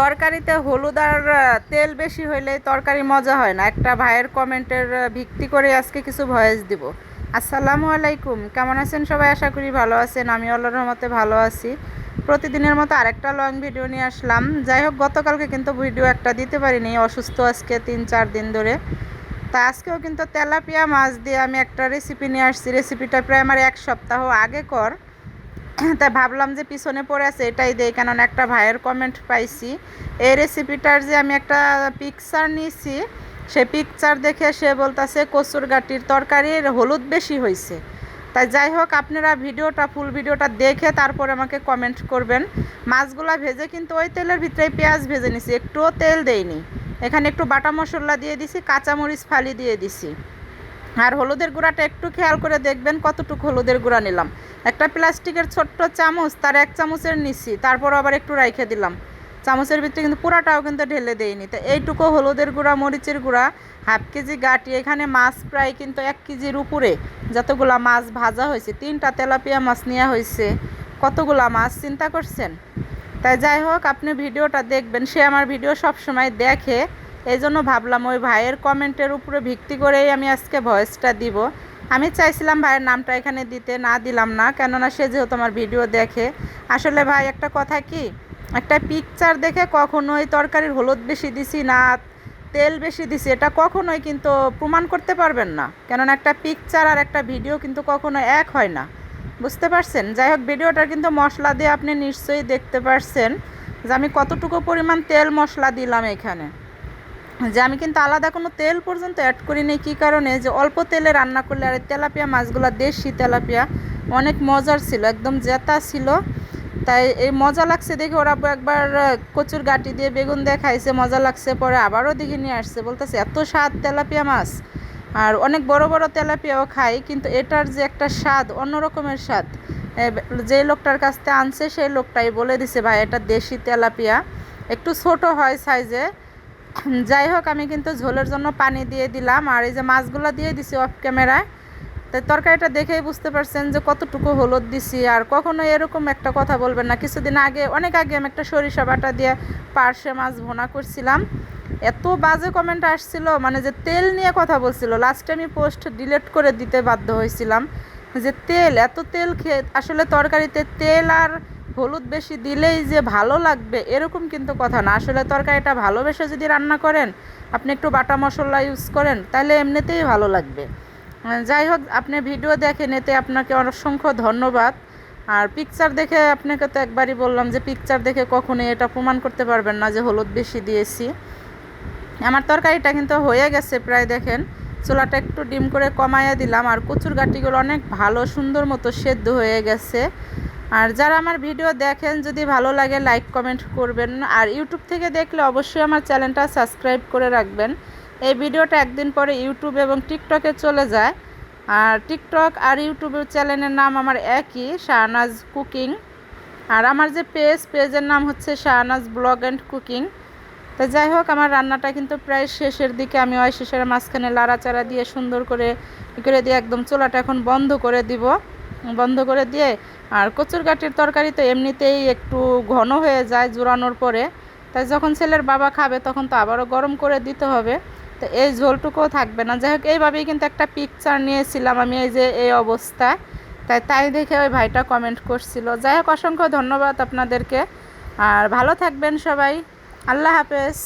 তরকারিতে হলুদ আর তেল বেশি হইলে তরকারি মজা হয় না। একটা ভাইয়ের কমেন্টের ভিত্তি করে আজকে কিছু ভয়েস দিব। আসসালামু আলাইকুম। কেমন আছেন সবাই? আশা করি ভালো আছেন। আমি আল্লাহর রহমতে ভালো আছি। প্রতিদিনের মতো আরেকটা লং ভিডিও নিয়ে আসলাম। যাই হোক, গতকালকে কিন্তু ভিডিও একটা দিতে পারিনি। অসুস্থ আজকে তিন, চার দিন ধরে। তা আজকেও কিন্তু তেলাপিয়া মাছ দিয়ে আমি একটা রেসিপি নিয়ে আসছি। রেসিপিটা প্রায় আমার এক সপ্তাহ আগে কর। তাই ভাবলাম যে পিছনে পড়ে আছে, এটাই দেই। কারণ একটা ভাইয়ের কমেন্ট পাইছি, এই রেসিপিটার যে আমি একটা পিকচার নিয়েছি সে পিকচার দেখে সে বলতাছে কচুর গাটির তরকারির হলুদ বেশি হয়েছে তাই যাই হোক, আপনারা ভিডিওটা ফুল ভিডিওটা দেখে তারপরে আমাকে কমেন্ট করবেন। মাছগুলা ভেজে কিন্তু ওই তেলের ভিতরে পেঁয়াজ ভেজে নিছি, একটুও তেল দেইনি। এখানে একটু বাটা মশলা দিয়ে দিছি, কাঁচামরিচ ফালি দিয়ে দিছি। আর হলুদের গুঁড়াটা একটু খেয়াল করে দেখবেন কতটুকু হলুদের গুঁড়া নিলাম। একটা প্লাস্টিকের ছোট্ট চামচ, তার এক চামচের নিছি তারপর আবার একটু রাইখে দিলাম। চামচের ভিতরে কিন্তু পুরাটাও কিন্তু ঢেলে দেয়নি। তো এইটুকু হলুদের গুঁড়া, মরিচের গুঁড়া, হাফ কেজি গাটি, এখানে মাছ প্রায় কিন্তু এক কেজির উপরে যতগুলা মাছ ভাজা হয়েছে, তিনটা তেলাপিয়া মাছ নেওয়া হয়েছে। কতগুলা মাছ, চিন্তা করছেন? তাই যাই হোক, আপনি ভিডিওটা দেখবেন, সে আমার ভিডিও সব সময় দেখে। এই জন্য ভাবলাম ওই ভাইয়ের কমেন্টের উপরে ভিত্তি করেই আমি আজকে ভয়েসটা দিব। আমি চাইছিলাম ভাইয়ের নামটা এখানে দিতে, না দিলাম না, কেননা সে যেহেতু আমার ভিডিও দেখে। আসলে ভাই, একটা কথা কি? একটা পিকচার দেখে কখনোই তরকারির হলুদ বেশি দিছি না, তেল বেশি দিছি, এটা কখনোই কিন্তু প্রমাণ করতে পারবেন না। কেননা একটা পিকচার আর একটা ভিডিও কিন্তু কখনো এক হয় না। বুঝতে পারছেন? যাই হোক ভিডিওটা কিন্তু মশলা দিয়ে আপনি নিশ্চয়ই দেখতে পারছেন যে আমি কতটুকু পরিমাণ তেল মশলা দিলাম এখানে। যে আমি কিন্তু আলাদা কোনো তেল পর্যন্ত অ্যাড করি করিনি। কী কারণে? যে অল্প তেলে রান্না করলে, আর তেলাপিয়া মাছগুলো দেশি তেলাপিয়া, অনেক মজার ছিল, একদম জেতা ছিল। তাই এই মজা লাগছে দেখে ওরা একবার কচুর গাটি দিয়ে বেগুন দিয়ে খাইছে, মজা লাগছে। পরে আবারও দেখে নিয়ে আসছে, বলতেছে, এত স্বাদ তেলাপিয়া মাছ। আর অনেক বড় বড় তেলাপিয়াও খাই, কিন্তু এটার যে একটা স্বাদ, অন্য রকমের স্বাদ। যে লোকটার কাছ থেকে আনছে, সেই লোকটাই বলে দিছে, ভাই, এটা দেশি তেলাপিয়া। একটু ছোট হয় সাইজে যাই হোক, আমি কিন্তু ঝোলের জন্য পানি দিয়ে দিলাম আর এই যে মাছগুলো দিয়ে দিছি অফ ক্যামেরায় তো তরকারিটা দেখেই বুঝতে পারছেন যে কতটুকু হলুদ দিছি আর কখনো এরকম একটা কথা বলবেন না। কিছুদিন আগে, অনেক আগে আমি একটা সরিষা বাটা দিয়ে পার্শে মাছ ভোনা করছিলাম। এত বাজে কমেন্ট আসছিল মানে যে তেল নিয়ে কথা বলছিল লাস্টে আমি পোস্ট ডিলিট করে দিতে বাধ্য হয়েছিলাম। যে তেল, এত তেল খেয়ে, আসলে তরকারিতে তেল আর হলুদ বেশি দিলেই যে ভালো লাগবে, এরকম কিন্তু কথা না। আসলে তরকারিটা ভালোবেসে যদি রান্না করেন, আপনি একটু বাটা মশলা ইউজ করেন, তাহলে এমনিতেই ভালো লাগবে। যাই হোক, আপনি ভিডিও দেখেন, এতে আপনাকে অসংখ্য ধন্যবাদ। আর পিকচার দেখে আপনাকে তো একবারই বললাম যে পিকচার দেখে কখনোই এটা প্রমাণ করতে পারবেন না যে হলুদ বেশি দিয়েছি। আমার তরকারিটা কিন্তু হয়ে গেছে প্রায় দেখেন, চুলাটা একটু ডিম করে কমাইয়া দিলাম। আর কচুর গাটিগুলো অনেক ভালো, সুন্দর মতো সেদ্ধ হয়ে গেছে। আর যারা আমার ভিডিও দেখেন, যদি ভালো লাগে লাইক কমেন্ট করবেন। আর ইউটিউব থেকে দেখলে অবশ্যই আমার চ্যানেলটা সাবস্ক্রাইব করে রাখবেন। এই ভিডিওটা একদিন পরে ইউটিউব এবং টিকটকে চলে যায়। আর টিকটক আর ইউটিউবের চ্যানেলের নাম আমার একই, শাহনাজ কুকিং। আর আমার যে পেজ পেজের নাম হচ্ছে শাহনাজ ব্লগ অ্যান্ড কুকিং। তো যাই হোক, আমার রান্নাটা কিন্তু প্রায় শেষের দিকে। আমি ওই শেষের মাঝখানে লাড়াচাড়া দিয়ে সুন্দর করে করে দিয়ে একদম চোলাটা এখন বন্ধ করে দিব। বন্ধ করে দিয়ে আর কচুর গাটির তরকারি তো এমনিতেই একটু ঘন হয়ে যায় জোরানোর পরে। তাই যখন ছেলের বাবা খাবে তখন তো আবারও গরম করে দিতে হবে। তো এই ঝোলটুকুও থাকবে না। যাই হোক, এইভাবেই কিন্তু একটা পিকচার নিয়েছিলাম আমি এই যে এই অবস্থায়। তাই তাই দেখে ওই ভাইটা কমেন্ট করছিল। যাই হোক, অসংখ্য ধন্যবাদ আপনাদেরকে। আর ভালো থাকবেন সবাই। আল্লাহ হাফেজ।